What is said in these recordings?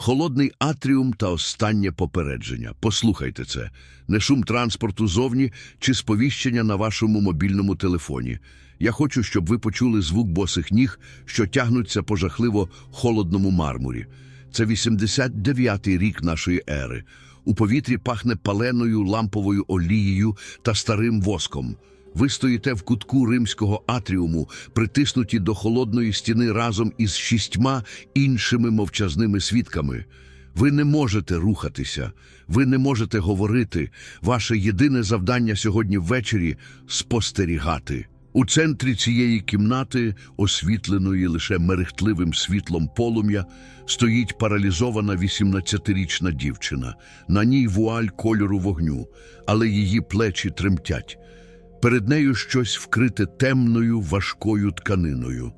холодний атріум та останнє попередження. Послухайте це. Не шум транспорту зовні чи сповіщення на вашому мобільному телефоні. Я хочу, щоб ви почули звук босих ніг, що тягнуться по жахливо холодному мармурі. Це 89-й рік нашої ери. У повітрі пахне паленою ламповою олією та старим воском. Ви стоїте в кутку римського атріуму, притиснуті до холодної стіни разом із шістьма іншими мовчазними свідками. Ви не можете рухатися, ви не можете говорити. Ваше єдине завдання сьогодні ввечері спостерігати. У центрі цієї кімнати, освітленої лише мерехтливим світлом полум'я, стоїть паралізована 18-річна дівчина. На ній вуаль кольору вогню, але її плечі тремтять. Перед нею щось вкрите темною важкою тканиною.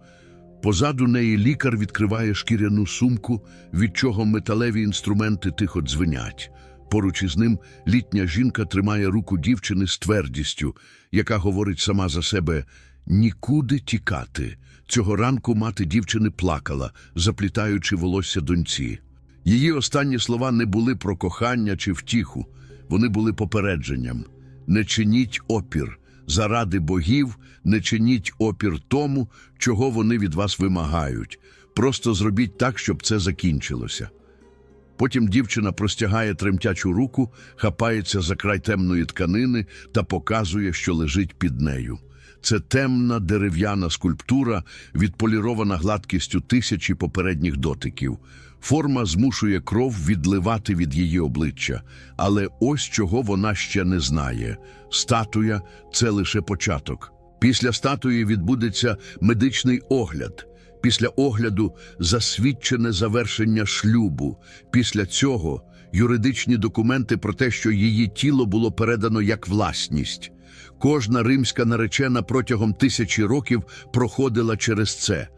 Позаду неї лікар відкриває шкіряну сумку, від чого металеві інструменти тихо дзвенять. Поруч із ним літня жінка тримає руку дівчини з твердістю, яка говорить сама за себе «нікуди тікати». Цього ранку мати дівчини плакала, заплітаючи волосся доньці. Її останні слова не були про кохання чи втіху, вони були попередженням. Не чиніть опір. Заради богів не чиніть опір тому, чого вони від вас вимагають. Просто зробіть так, щоб це закінчилося. Потім дівчина простягає тремтячу руку, хапається за край темної тканини та показує, що лежить під нею. Це темна дерев'яна скульптура, відполірована гладкістю тисячі попередніх дотиків. Форма змушує кров відливати від її обличчя, але ось чого вона ще не знає. Статуя це лише початок. Після статуї відбудеться медичний огляд. Після огляду засвідчене завершення шлюбу. Після цього юридичні документи про те, що її тіло було передано як власність. Кожна римська наречена протягом тисячі років проходила через це.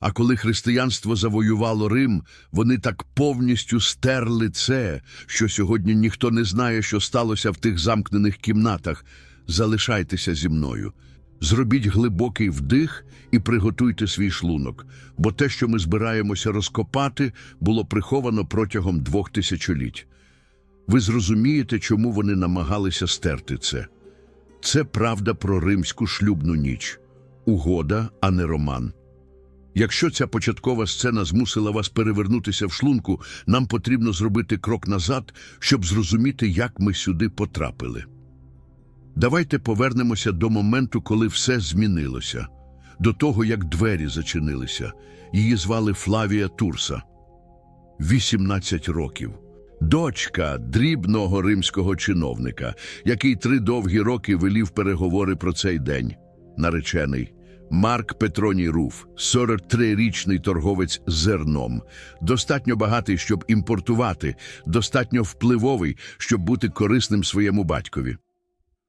А коли християнство завоювало Рим, вони так повністю стерли це, що сьогодні ніхто не знає, що сталося в тих замкнених кімнатах. Залишайтеся зі мною. Зробіть глибокий вдих і приготуйте свій шлунок, бо те, що ми збираємося розкопати, було приховано протягом двох тисячоліть. Ви зрозумієте, чому вони намагалися стерти це. Це правда про римську шлюбну ніч. Угода, а не роман. Якщо ця початкова сцена змусила вас перевернутися в шлунку, нам потрібно зробити крок назад, щоб зрозуміти, як ми сюди потрапили. Давайте повернемося до моменту, коли все змінилося, до того, як двері зачинилися. Її звали Флавія Турса. 18 років. Дочка дрібного римського чиновника, який три довгі роки велів переговори про цей день. Наречений Марк Петроній Руф, 43-річний торговець зерном, достатньо багатий, щоб імпортувати, достатньо впливовий, щоб бути корисним своєму батькові.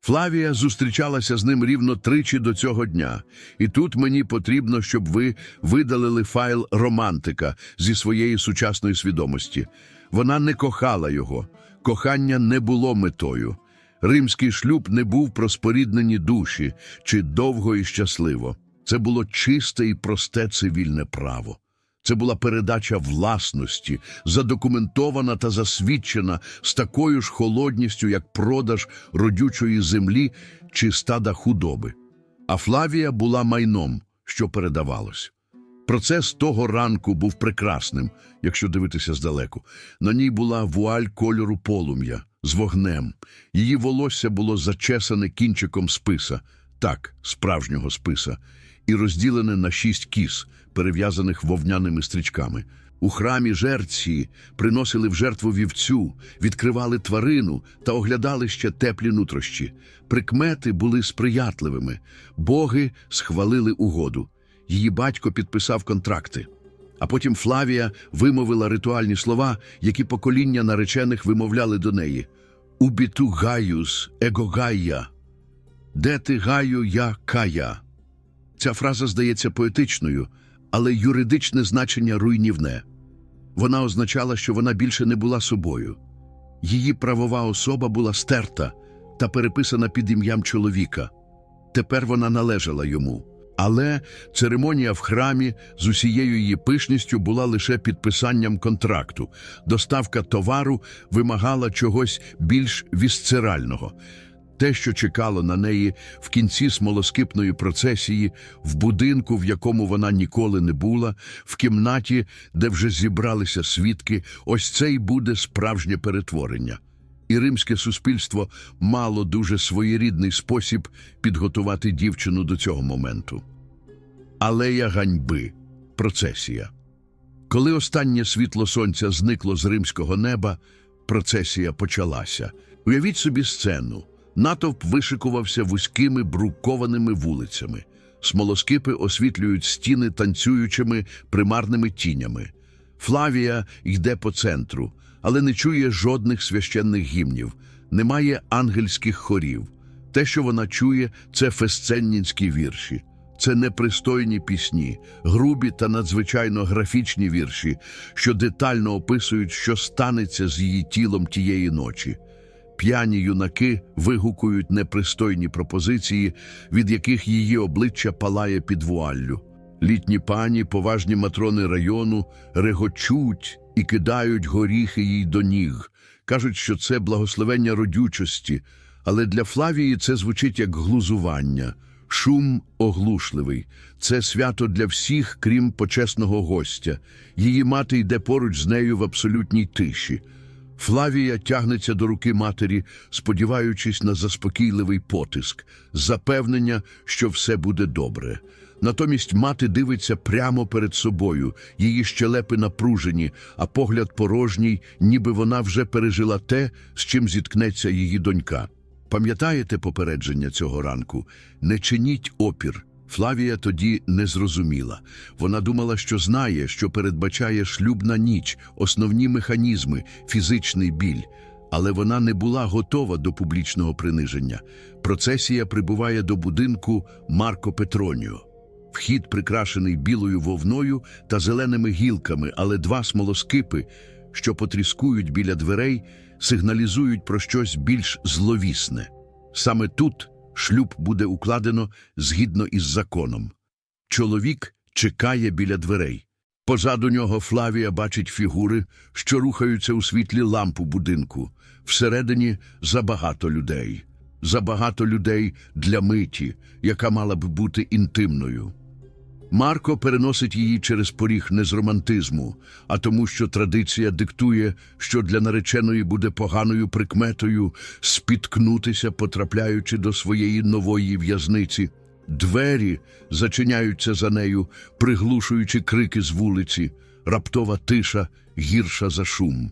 Флавія зустрічалася з ним рівно тричі до цього дня, і тут мені потрібно, щоб ви видалили файл романтика зі своєї сучасної свідомості. Вона не кохала його, кохання не було метою. Римський шлюб не був про споріднені душі чи довго і щасливо. Це було чисте і просте цивільне право. Це була передача власності, задокументована та засвідчена з такою ж холодністю, як продаж родючої землі чи стада худоби. А Флавія була майном, що передавалось. Процес того ранку був прекрасним, якщо дивитися здалеку. На ній була вуаль кольору полум'я з вогнем. Її волосся було зачесане кінчиком списа, так, справжнього списа, і розділене на шість кіз, перев'язаних вовняними стрічками. У храмі жерці приносили в жертву вівцю, відкривали тварину та оглядали ще теплі нутрощі. Прикмети були сприятливими. Боги схвалили угоду. Її батько підписав контракти. А потім Флавія вимовила ритуальні слова, які покоління наречених вимовляли до неї: Убіту гаюс, его гайя. Де ти гаю я кая? Ця фраза здається поетичною, але юридичне значення руйнівне. Вона означала, що вона більше не була собою. Її правова особа була стерта та переписана під ім'ям чоловіка. Тепер вона належала йому. Але церемонія в храмі з усією її пишністю була лише підписанням контракту. Доставка товару вимагала чогось більш вісцерального. Те, що чекало на неї в кінці смолоскипної процесії, в будинку, в якому вона ніколи не була, в кімнаті, де вже зібралися свідки, ось це й буде справжнє перетворення. І римське суспільство мало дуже своєрідний спосіб підготувати дівчину до цього моменту. Алея ганьби процесія. Коли останнє світло сонця зникло з римського неба, процесія почалася. Уявіть собі сцену. Натовп вишикувався вузькими брукованими вулицями. Смолоскипи освітлюють стіни танцюючими примарними тінями. Флавія йде по центру, але не чує жодних священних гімнів, немає ангельських хорів. Те, що вона чує, це фесценнінські вірші. Це непристойні пісні, грубі та надзвичайно графічні вірші, що детально описують, що станеться з її тілом тієї ночі. П'яні юнаки вигукують непристойні пропозиції, від яких її обличчя палає під вуаллю. Літні пані, поважні матрони району регочуть і кидають горіхи їй до ніг. Кажуть, що це благословення родючості, але для Флавії це звучить як глузування. Шум оглушливий. Це свято для всіх, крім почесного гостя. Її мати йде поруч з нею в абсолютній тиші. Флавія тягнеться до руки матері, сподіваючись на заспокійливий потиск, запевнення, що все буде добре. Натомість мати дивиться прямо перед собою, її щелепи напружені, а погляд порожній, ніби вона вже пережила те, з чим зіткнеться її донька. Пам'ятаєте попередження цього ранку? Не чиніть опір. Флавія тоді не зрозуміла. Вона думала, що знає, що передбачає шлюбна ніч, основні механізми, фізичний біль. Але вона не була готова до публічного приниження. Процесія прибуває до будинку Марко Петроніо. Вхід прикрашений білою вовною та зеленими гілками, але два смолоскипи, що потріскують біля дверей, сигналізують про щось більш зловісне. Саме тут шлюб буде укладено згідно із законом. Чоловік чекає біля дверей. Позаду нього Флавія бачить фігури, що рухаються у світлі лампу будинку. Всередині забагато людей. Забагато людей для миті, яка мала б бути інтимною. Марко переносить її через поріг не з романтизму, а тому, що традиція диктує, що для нареченої буде поганою прикметою спіткнутися, потрапляючи до своєї нової в'язниці. Двері зачиняються за нею, приглушуючи крики з вулиці, раптова тиша гірша за шум.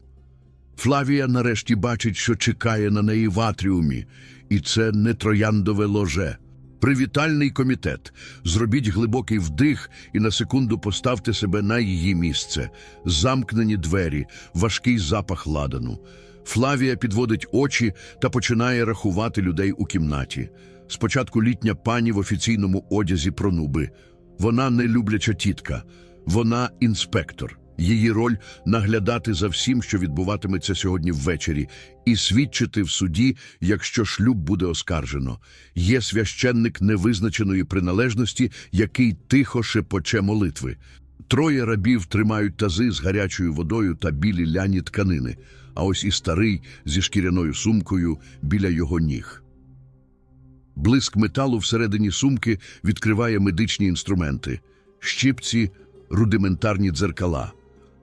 Флавія нарешті бачить, що чекає на неї в атріумі, і це не трояндове ложе. Привітальний комітет. Зробіть глибокий вдих і на секунду поставте себе на її місце. Замкнені двері, важкий запах ладану. Флавія підводить очі та починає рахувати людей у кімнаті. Спочатку літня пані в офіційному одязі пронуби. Вона не любляча тітка, вона інспектор. Її роль наглядати за всім, що відбуватиметься сьогодні ввечері, і свідчити в суді, якщо шлюб буде оскаржено. Є священник невизначеної приналежності, який тихо шепоче молитви. Троє рабів тримають тази з гарячою водою та білі ляні тканини, а ось і старий зі шкіряною сумкою біля його ніг. Блиск металу всередині сумки відкриває медичні інструменти, щипці, рудиментарні дзеркала.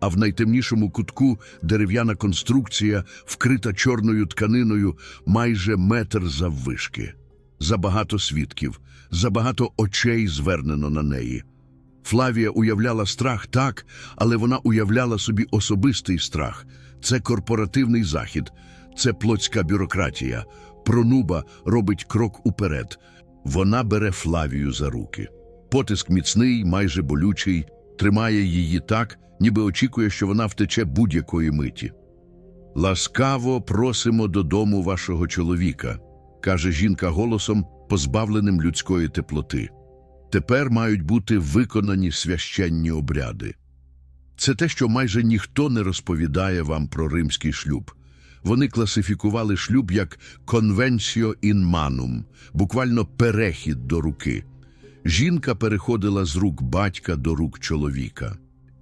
А в найтемнішому кутку дерев'яна конструкція, вкрита чорною тканиною, майже метр заввишки. Забагато свідків, забагато очей звернено на неї. Флавія уявляла страх так, але вона уявляла собі особистий страх. Це корпоративний захід, це плотська бюрократія. Пронуба робить крок уперед. Вона бере Флавію за руки. Потиск міцний, майже болючий, тримає її так, ніби очікує, що вона втече будь-якої миті. Ласкаво просимо додому вашого чоловіка, каже жінка голосом, позбавленим людської теплоти. Тепер мають бути виконані священні обряди. Це те, що майже ніхто не розповідає вам про римський шлюб. Вони класифікували шлюб як «conventio in manum», буквально перехід до руки. Жінка переходила з рук батька до рук чоловіка.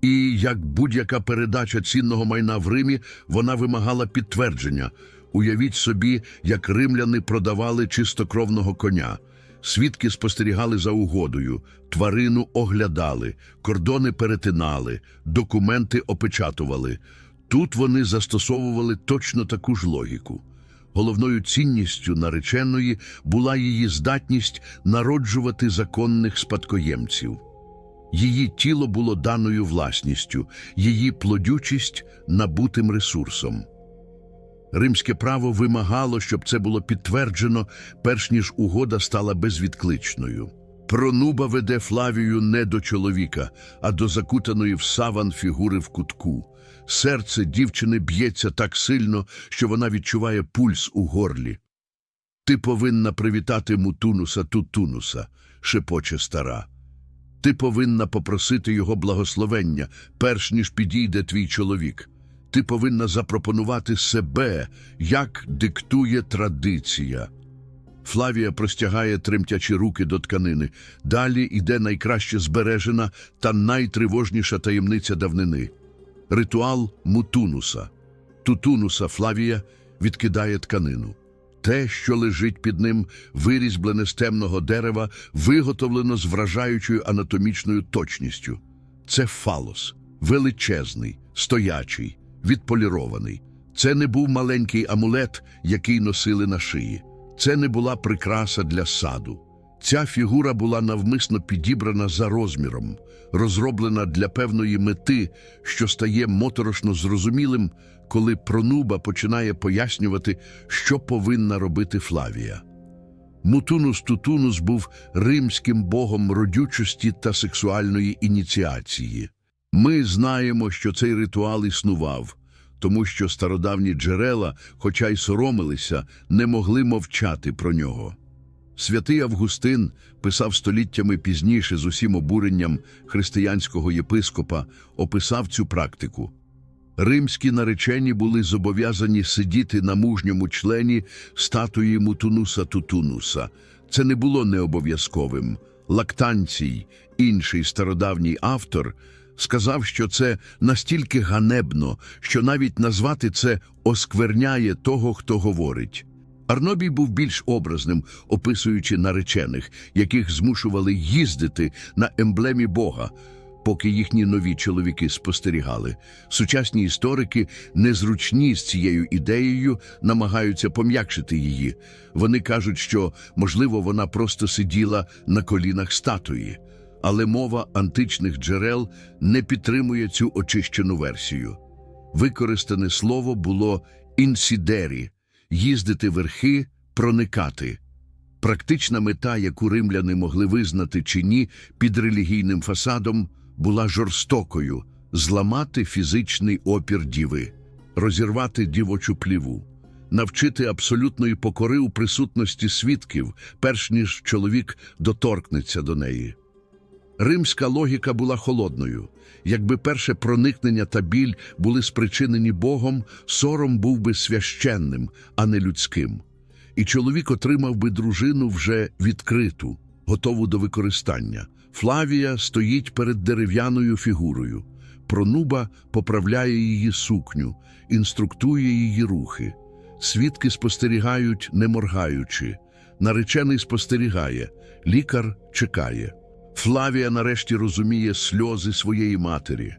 І як будь-яка передача цінного майна в Римі, вона вимагала підтвердження. Уявіть собі, як римляни продавали чистокровного коня. Свідки спостерігали за угодою, тварину оглядали, кордони перетинали, документи опечатували. Тут вони застосовували точно таку ж логіку. Головною цінністю нареченої була її здатність народжувати законних спадкоємців. Її тіло було даною власністю, її плодючість набутим ресурсом. Римське право вимагало, щоб це було підтверджено, перш ніж угода стала безвідкличною. Пронуба веде Флавію не до чоловіка, а до закутаної в саван фігури в кутку. Серце дівчини б'ється так сильно, що вона відчуває пульс у горлі. Ти повинна привітати Мутунуса Тутунуса, шепоче стара. Ти повинна попросити його благословення, перш ніж підійде твій чоловік. Ти повинна запропонувати себе, як диктує традиція. Флавія простягає тремтячі руки до тканини. Далі йде найкраще збережена та найтривожніша таємниця давнини ритуал Мутунуса. Тутунуса Флавія відкидає тканину. Те, що лежить під ним, вирізблене з темного дерева, виготовлено з вражаючою анатомічною точністю. Це фалос, величезний, стоячий, відполірований. Це не був маленький амулет, який носили на шиї. Це не була прикраса для саду. Ця фігура була навмисно підібрана за розміром, розроблена для певної мети, що стає моторошно зрозумілим, коли пронуба починає пояснювати, що повинна робити Флавія. Мутунус Тутунус був римським богом родючості та сексуальної ініціації. Ми знаємо, що цей ритуал існував, тому що стародавні джерела, хоча й соромилися, не могли мовчати про нього. Святий Августин писав століттями пізніше з усім обуренням християнського єпископа, описав цю практику. Римські наречені були зобов'язані сидіти на мужньому члені статуї Мутунуса Тутунуса. Це не було необов'язковим. Лактанцій, інший стародавній автор, сказав, що це настільки ганебно, що навіть назвати це оскверняє того, хто говорить. Арнобій був більш образним, описуючи наречених, яких змушували їздити на емблемі Бога, поки їхні нові чоловіки спостерігали. Сучасні історики, незручні з цією ідеєю, намагаються пом'якшити її. Вони кажуть, що, можливо, вона просто сиділа на колінах статуї. Але мова античних джерел не підтримує цю очищену версію. Використане слово було інсідері їздити верхи, проникати. Практична мета, яку римляни могли визнати чи ні під релігійним фасадом, була жорстокою зламати фізичний опір діви, розірвати дівочу пліву, навчити абсолютної покори у присутності свідків, перш ніж чоловік доторкнеться до неї. Римська логіка була холодною. Якби перше проникнення та біль були спричинені Богом, сором був би священним, а не людським. І чоловік отримав би дружину вже відкриту, готову до використання. Флавія стоїть перед дерев'яною фігурою. Пронуба поправляє її сукню, інструктує її рухи. Свідки спостерігають, не моргаючи. Наречений спостерігає, лікар чекає. Флавія нарешті розуміє сльози своєї матері.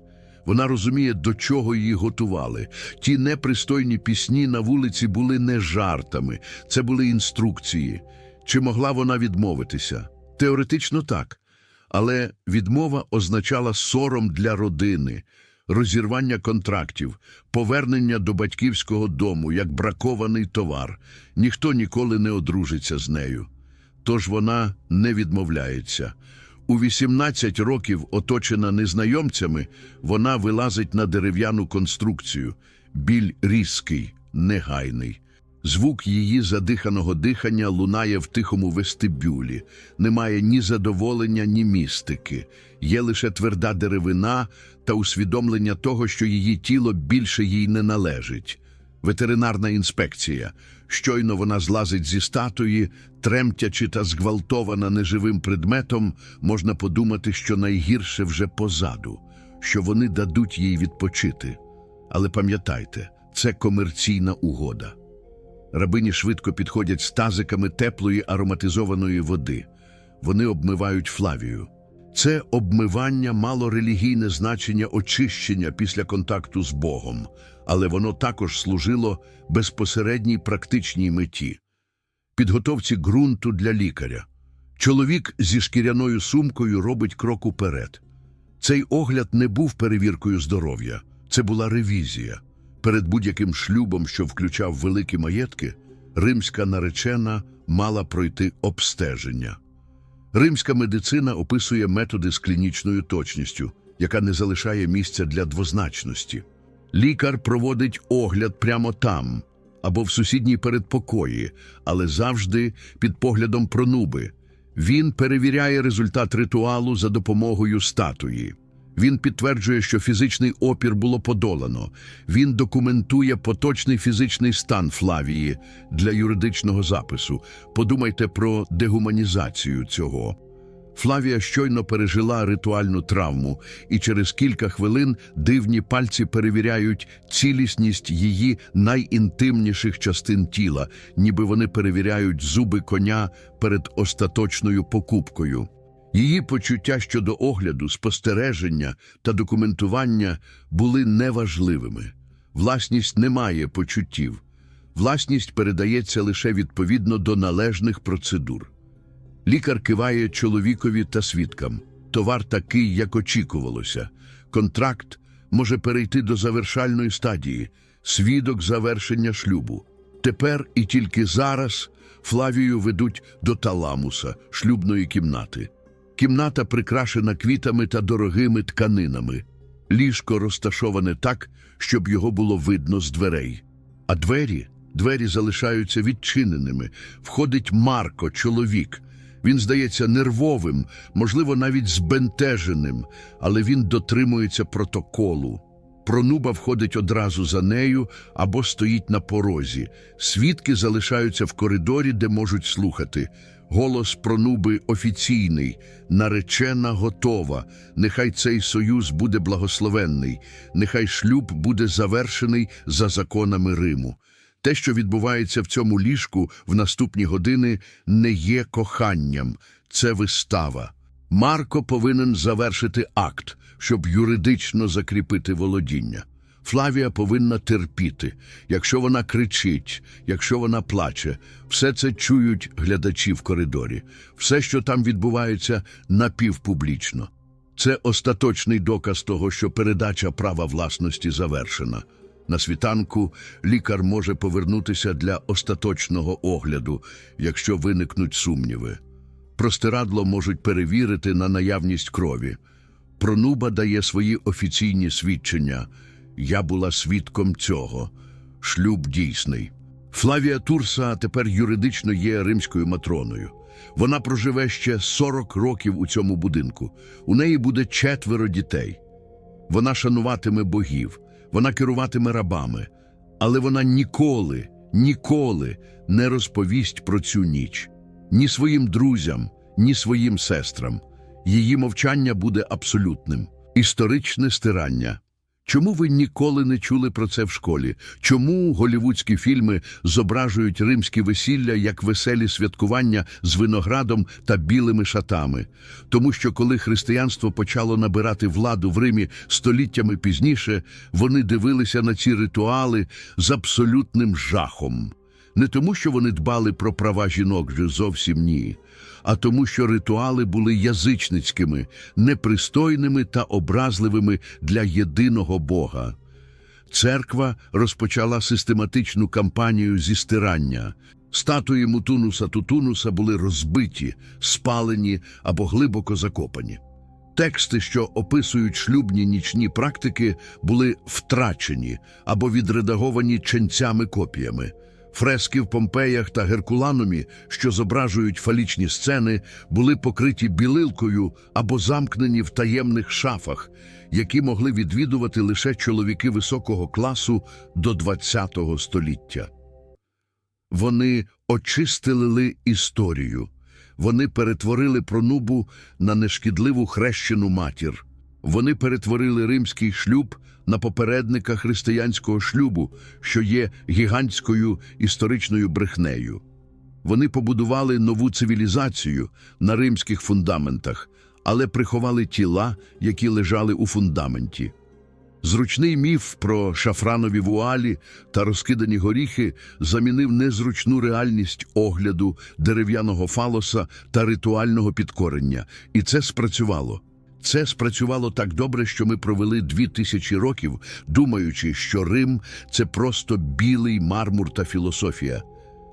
Вона розуміє, до чого її готували. Ті непристойні пісні на вулиці були не жартами, це були інструкції. Чи могла вона відмовитися? Теоретично так. Але відмова означала сором для родини, розірвання контрактів, повернення до батьківського дому як бракований товар. Ніхто ніколи не одружиться з нею. Тож вона не відмовляється. У 18 років, оточена незнайомцями, вона вилазить на дерев'яну конструкцію. Біль різкий, негайний. Звук її задиханого дихання лунає в тихому вестибюлі. Немає ні задоволення, ні містики. Є лише тверда деревина та усвідомлення того, що її тіло більше їй не належить. ветеринарна інспекція. Щойно вона злазить зі статуї, тремтячи та зґвалтована неживим предметом, можна подумати, що найгірше вже позаду, що вони дадуть їй відпочити. Але пам'ятайте, це комерційна угода. Рабині швидко підходять з тазиками теплої ароматизованої води. Вони обмивають Флавію. Це обмивання мало релігійне значення очищення після контакту з Богом, але воно також служило безпосередній практичній меті підготовці ґрунту для лікаря. Чоловік зі шкіряною сумкою робить крок уперед. Цей огляд не був перевіркою здоров'я, це була ревізія. Перед будь-яким шлюбом, що включав великі маєтки, римська наречена мала пройти обстеження. Римська медицина описує методи з клінічною точністю, яка не залишає місця для двозначності. Лікар проводить огляд прямо там або в сусідній передпокої, але завжди під поглядом пронуби. Він перевіряє результат ритуалу за допомогою статуї. Він підтверджує, що фізичний опір було подолано. Він документує поточний фізичний стан Флавії для юридичного запису. Подумайте про дегуманізацію цього. Флавія щойно пережила ритуальну травму, і через кілька хвилин дивні пальці перевіряють цілісність її найінтимніших частин тіла, ніби вони перевіряють зуби коня перед остаточною покупкою. Її почуття щодо огляду, спостереження та документування були неважливими. Власність не має почуттів. Власність передається лише відповідно до належних процедур. Лікар киває чоловікові та свідкам. Товар такий, як очікувалося. Контракт може перейти до завершальної стадії, свідок завершення шлюбу. Тепер і тільки зараз Флавію ведуть до таламуса, шлюбної кімнати. Кімната прикрашена квітами та дорогими тканинами. Ліжко розташоване так, щоб його було видно з дверей. А двері, двері залишаються відчиненими. Входить Марко, чоловік. Він здається нервовим, можливо, навіть збентеженим, але він дотримується протоколу. Пронуба входить одразу за нею або стоїть на порозі. Свідки залишаються в коридорі, де можуть слухати. Голос пронуби офіційний, наречена готова. Нехай цей союз буде благословенний, нехай шлюб буде завершений за законами Риму. Те, що відбувається в цьому ліжку в наступні години, не є коханням, це вистава. Марко повинен завершити акт, щоб юридично закріпити володіння. Флавія повинна терпіти. Якщо вона кричить, якщо вона плаче, все це чують глядачі в коридорі. Все, що там відбувається, напівпублічно. Це остаточний доказ того, що передача права власності завершена. На світанку лікар може повернутися для остаточного огляду, якщо виникнуть сумніви. Простирадло можуть перевірити на наявність крові. Пронуба дає свої офіційні свідчення. Я була свідком цього. Шлюб дійсний. Флавія Турса тепер юридично є римською матроною. Вона проживе ще 40 років у цьому будинку. У неї буде четверо дітей. Вона шануватиме богів, вона керуватиме рабами, але вона ніколи, ніколи не розповість про цю ніч ні своїм друзям, ні своїм сестрам. Її мовчання буде абсолютним. Історичне стирання. Чому ви ніколи не чули про це в школі? Чому голівудські фільми зображують римські весілля як веселі святкування з виноградом та білими шатами? Тому що коли християнство почало набирати владу в Римі століттями пізніше, вони дивилися на ці ритуали з абсолютним жахом. Не тому, що вони дбали про права жінок, вже зовсім ні, а тому, що ритуали були язичницькими, непристойними та образливими для єдиного Бога. Церква розпочала систематичну кампанію зі стирання. Статуї Мутунуса Тутунуса були розбиті, спалені або глибоко закопані. Тексти, що описують шлюбні нічні практики, були втрачені або відредаговані ченцями копіями. Фрески в Помпеях та Геркуланумі, що зображують фалічні сцени, були покриті білилкою або замкнені в таємних шафах, які могли відвідувати лише чоловіки високого класу до ХХ століття. Вони очистили історію. Вони перетворили пронубу на нешкідливу хрещену матір. Вони перетворили римський шлюб на попередника християнського шлюбу, що є гігантською історичною брехнею. Вони побудували нову цивілізацію на римських фундаментах, але приховали тіла, які лежали у фундаменті. Зручний міф про шафранові вуалі та розкидані горіхи замінив незручну реальність огляду дерев'яного фалоса та ритуального підкорення, і це спрацювало. Це спрацювало так добре, що ми провели дві тисячі років, думаючи, що Рим це просто білий мармур та філософія,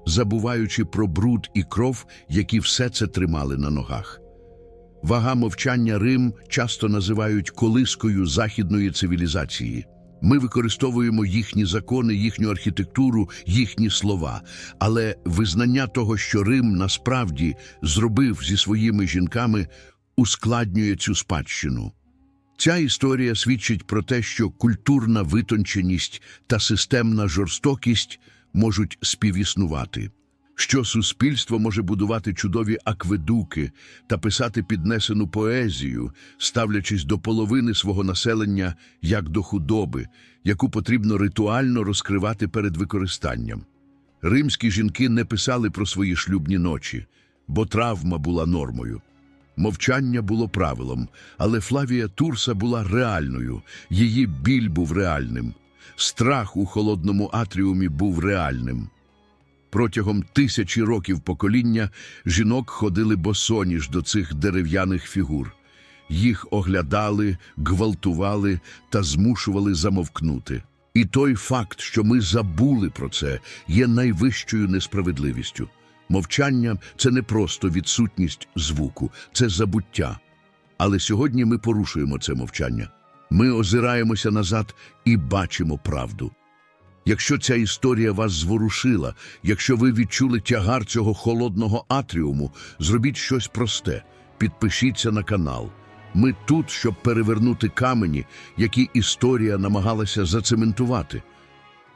забуваючи про бруд і кров, які все це тримали на ногах. Вага мовчання Рим часто називають колискою західної цивілізації. Ми використовуємо їхні закони, їхню архітектуру, їхні слова. Але визнання того, що Рим насправді зробив зі своїми жінками, ускладнює цю спадщину. Ця історія свідчить про те, що культурна витонченість та системна жорстокість можуть співіснувати що суспільство може будувати чудові акведуки та писати піднесену поезію, ставлячись до половини свого населення як до худоби, яку потрібно ритуально розкривати перед використанням. Римські жінки не писали про свої шлюбні ночі, бо травма була нормою. Мовчання було правилом, але Флавія Турса була реальною, її біль був реальним, страх у холодному атріумі був реальним. Протягом тисячі років покоління жінок ходили босоніж до цих дерев'яних фігур. Їх оглядали, гвалтували та змушували замовкнути. І той факт, що ми забули про це, є найвищою несправедливістю. Мовчання це не просто відсутність звуку, це забуття. Але сьогодні ми порушуємо це мовчання. Ми озираємося назад і бачимо правду. Якщо ця історія вас зворушила, якщо ви відчули тягар цього холодного атріуму, зробіть щось просте. Підпишіться на канал. Ми тут, щоб перевернути камені, які історія намагалася зацементувати.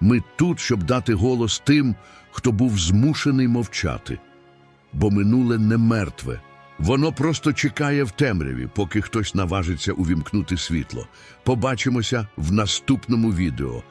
Ми тут, щоб дати голос тим, хто був змушений мовчати. Бо минуле не мертве. Воно просто чекає в темряві, поки хтось наважиться увімкнути світло. Побачимося в наступному відео.